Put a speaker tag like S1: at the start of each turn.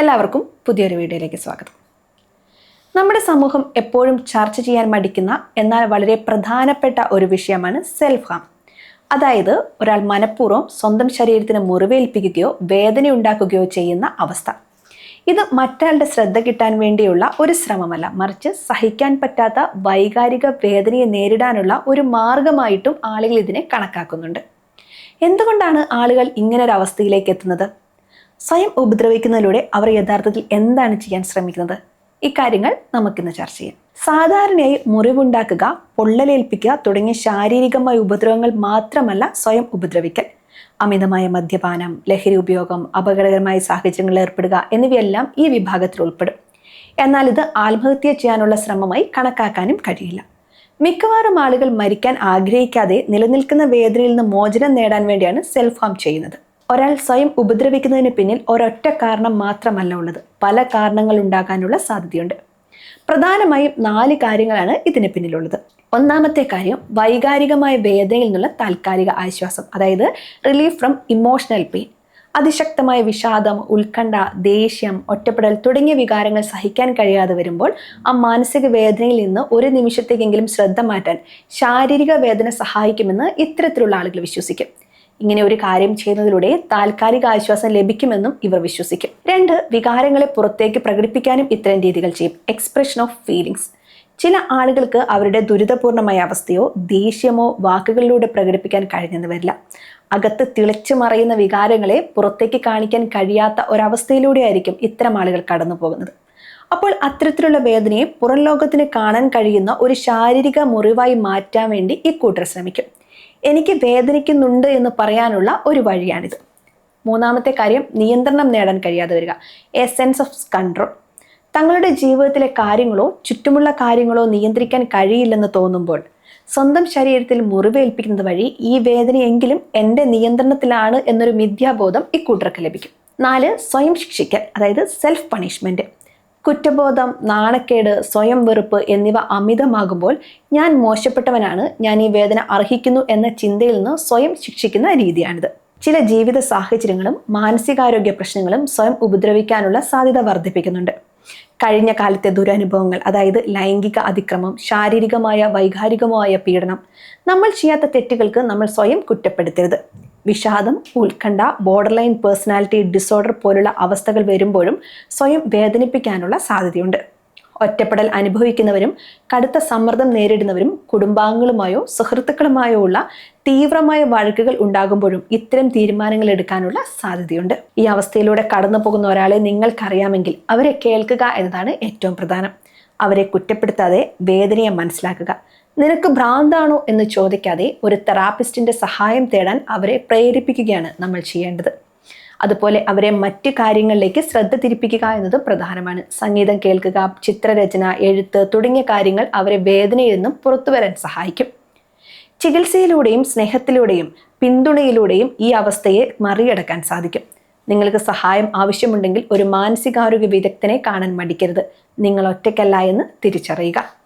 S1: എല്ലാവർക്കും പുതിയൊരു വീഡിയോയിലേക്ക് സ്വാഗതം. നമ്മുടെ സമൂഹം എപ്പോഴും ചർച്ച ചെയ്യാൻ മടിക്കുന്ന എന്നാൽ വളരെ പ്രധാനപ്പെട്ട ഒരു വിഷയമാണ് സെൽഫ് ഹാം അതായത് ഒരാൾ മനഃപൂർവം സ്വന്തം ശരീരത്തിന് മുറിവേൽപ്പിക്കുകയോ വേദന ഉണ്ടാക്കുകയോ ചെയ്യുന്ന അവസ്ഥ. ഇത് മറ്റൊരാളുടെ ശ്രദ്ധ കിട്ടാൻ വേണ്ടിയുള്ള ഒരു ശ്രമമല്ല മറിച്ച് സഹിക്കാൻ പറ്റാത്ത വൈകാരിക വേദനയെ നേരിടാനുള്ള ഒരു മാർഗമായിട്ടും ആളുകൾ ഇതിനെ കണക്കാക്കുന്നുണ്ട്. എന്തുകൊണ്ടാണ് ആളുകൾ ഇങ്ങനൊരു അവസ്ഥയിലേക്ക് എത്തുന്നത്? സ്വയം ഉപദ്രവിക്കുന്നതിലൂടെ അവർ യഥാർത്ഥത്തിൽ എന്താണ് ചെയ്യാൻ ശ്രമിക്കുന്നത്? ഇക്കാര്യങ്ങൾ നമുക്കിന്ന് ചർച്ച ചെയ്യാം. സാധാരണയായി മുറിവുണ്ടാക്കുക പൊള്ളലേൽപ്പിക്കുക തുടങ്ങിയ ശാരീരികമായ ഉപദ്രവങ്ങൾ മാത്രമല്ല സ്വയം ഉപദ്രവിക്കൽ. അമിതമായ മദ്യപാനം ലഹരി ഉപയോഗം അപകടകരമായ സാഹചര്യങ്ങളിൽ ഏർപ്പെടുക എന്നിവയെല്ലാം ഈ വിഭാഗത്തിൽ ഉൾപ്പെടും. എന്നാൽ ഇത് ആത്മഹത്യ ചെയ്യാനുള്ള ശ്രമമായി കണക്കാക്കാനും കഴിയില്ല. മിക്കവാറും ആളുകൾ മരിക്കാൻ ആഗ്രഹിക്കാതെ നിലനിൽക്കുന്ന വേദനയിൽ നിന്ന് മോചനം നേടാൻ വേണ്ടിയാണ് സെൽഫ് ഹാം ചെയ്യുന്നത്. ഒരാൾ സ്വയം ഉപദ്രവിക്കുന്നതിന് പിന്നിൽ ഒരൊറ്റ കാരണം മാത്രമല്ല ഉള്ളത്. പല കാരണങ്ങൾ ഉണ്ടാകാനുള്ള സാധ്യതയുണ്ട്. പ്രധാനമായും നാല് കാര്യങ്ങളാണ് ഇതിന് പിന്നിലുള്ളത്. ഒന്നാമത്തെ കാര്യം വൈകാരികമായ വേദനയിൽ നിന്നുള്ള താൽക്കാലിക ആശ്വാസം അതായത് റിലീഫ് ഫ്രം ഇമോഷണൽ പെയിൻ അതിശക്തമായ വിഷാദം ഉത്കണ്ഠ ദേഷ്യം ഒറ്റപ്പെടൽ തുടങ്ങിയ വികാരങ്ങൾ സഹിക്കാൻ കഴിയാതെ വരുമ്പോൾ ആ മാനസിക വേദനയിൽ നിന്ന് ഒരു നിമിഷത്തേക്കെങ്കിലും ശ്രദ്ധ മാറ്റാൻ ശാരീരിക വേദന സഹായിക്കുമെന്ന് ഇത്തരത്തിലുള്ള ആളുകൾ വിശ്വസിക്കും. ഇങ്ങനെ ഒരു കാര്യം ചെയ്യുന്നതിലൂടെ താൽക്കാലിക ആശ്വാസം ലഭിക്കുമെന്നും ഇവർ വിശ്വസിക്കും. രണ്ട് വികാരങ്ങളെ പുറത്തേക്ക് പ്രകടിപ്പിക്കാനും ഇത്തരം രീതികൾ ചെയ്യും. എക്സ്പ്രഷൻ ഓഫ് ഫീലിംഗ്സ് ചില ആളുകൾക്ക് അവരുടെ ദുരിതപൂർണമായ അവസ്ഥയോ ദേഷ്യമോ വാക്കുകളിലൂടെ പ്രകടിപ്പിക്കാൻ കഴിഞ്ഞെന്ന് വരില്ല. അകത്ത് തിളച്ചു മറയുന്ന വികാരങ്ങളെ പുറത്തേക്ക് കാണിക്കാൻ കഴിയാത്ത ഒരവസ്ഥയിലൂടെയായിരിക്കും ഇത്തരം ആളുകൾ കടന്നു പോകുന്നത്. അപ്പോൾ അത്തരത്തിലുള്ള വേദനയെ പുറം ലോകത്തിന് കാണാൻ കഴിയുന്ന ഒരു ശാരീരിക മുറിവായി മാറ്റാൻ വേണ്ടി ഇക്കൂട്ടർ ശ്രമിക്കും. എനിക്ക് വേദനിക്കുന്നുണ്ട് എന്ന് പറയാനുള്ള ഒരു വഴിയാണിത്. മൂന്നാമത്തെ കാര്യം നിയന്ത്രണം നേടാൻ കഴിയാതെ വരിക. എ സെൻസ് ഓഫ് കൺട്രോൾ തങ്ങളുടെ ജീവിതത്തിലെ കാര്യങ്ങളോ ചുറ്റുമുള്ള കാര്യങ്ങളോ നിയന്ത്രിക്കാൻ കഴിയില്ലെന്ന് തോന്നുമ്പോൾ സ്വന്തം ശരീരത്തിൽ മുറിവേൽപ്പിക്കുന്നത് വഴി ഈ വേദനയെങ്കിലും എന്റെ നിയന്ത്രണത്തിലാണ് എന്നൊരു മിഥ്യാബോധം ഇക്കൂട്ടർക്ക് ലഭിക്കും. നാല് സ്വയം ശിക്ഷിക്കൽ അതായത് സെൽഫ് പണിഷ്മെന്റ് കുറ്റബോധം നാണക്കേട് സ്വയം വെറുപ്പ് എന്നിവ അമിതമാകുമ്പോൾ ഞാൻ മോശപ്പെട്ടവനാണ്. ഞാൻ ഈ വേദന അർഹിക്കുന്നു എന്ന ചിന്തയിൽ നിന്ന് സ്വയം ശിക്ഷിക്കുന്ന രീതിയാണിത്. ചില ജീവിത സാഹചര്യങ്ങളും മാനസികാരോഗ്യ പ്രശ്നങ്ങളും സ്വയം ഉപദ്രവിക്കാനുള്ള സാധ്യത വർദ്ധിപ്പിക്കുന്നുണ്ട്. കഴിഞ്ഞ കാലത്തെ ദുരനുഭവങ്ങൾ അതായത് ലൈംഗിക അതിക്രമം ശാരീരികമായ വൈകാരികമായ പീഡനം നമ്മൾ ചെയ്യാത്ത തെറ്റുകൾക്ക് നമ്മൾ സ്വയം കുറ്റപ്പെടുത്തരുത്. വിഷാദം ഉത്കണ്ഠ ബോർഡർ ലൈൻ പേഴ്സണാലിറ്റി ഡിസോർഡർ പോലുള്ള അവസ്ഥകൾ വരുമ്പോഴും സ്വയം വേദനിപ്പിക്കാനുള്ള സാധ്യതയുണ്ട്. ഒറ്റപ്പെടൽ അനുഭവിക്കുന്നവരും കടുത്ത സമ്മർദ്ദം നേരിടുന്നവരും കുടുംബാംഗങ്ങളുമായോ സുഹൃത്തുക്കളുമായോ ഉള്ള തീവ്രമായ വഴക്കുകൾ ഉണ്ടാകുമ്പോഴും ഇത്തരം തീരുമാനങ്ങൾ എടുക്കാനുള്ള സാധ്യതയുണ്ട്. ഈ അവസ്ഥയിലൂടെ കടന്നു പോകുന്ന ഒരാളെ നിങ്ങൾക്കറിയാമെങ്കിൽ അവരെ കേൾക്കുക എന്നതാണ് ഏറ്റവും പ്രധാനം. അവരെ കുറ്റപ്പെടുത്താതെ വേദനയെ മനസ്സിലാക്കുക. നിനക്ക് ഭ്രാന്താണോ എന്ന് ചോദിക്കാതെ ഒരു തെറാപ്പിസ്റ്റിന്റെ സഹായം തേടാൻ അവരെ പ്രേരിപ്പിക്കുകയാണ് നമ്മൾ ചെയ്യേണ്ടത്. അതുപോലെ അവരെ മറ്റ് കാര്യങ്ങളിലേക്ക് ശ്രദ്ധ തിരിപ്പിക്കുക എന്നത് പ്രധാനമാണ്. സംഗീതം കേൾക്കുക ചിത്രരചന എഴുത്ത് തുടങ്ങിയ കാര്യങ്ങൾ അവരെ വേദനയിൽ നിന്നും പുറത്തു വരാൻ സഹായിക്കും. ചികിത്സയിലൂടെയും സ്നേഹത്തിലൂടെയും പിന്തുണയിലൂടെയും ഈ അവസ്ഥയെ മറികടക്കാൻ സാധിക്കും. നിങ്ങൾക്ക് സഹായം ആവശ്യമുണ്ടെങ്കിൽ ഒരു മാനസികാരോഗ്യ വിദഗ്ധനെ കാണാൻ മടിക്കരുത്. നിങ്ങൾ ഒറ്റയ്ക്കല്ല എന്ന് തിരിച്ചറിയുക.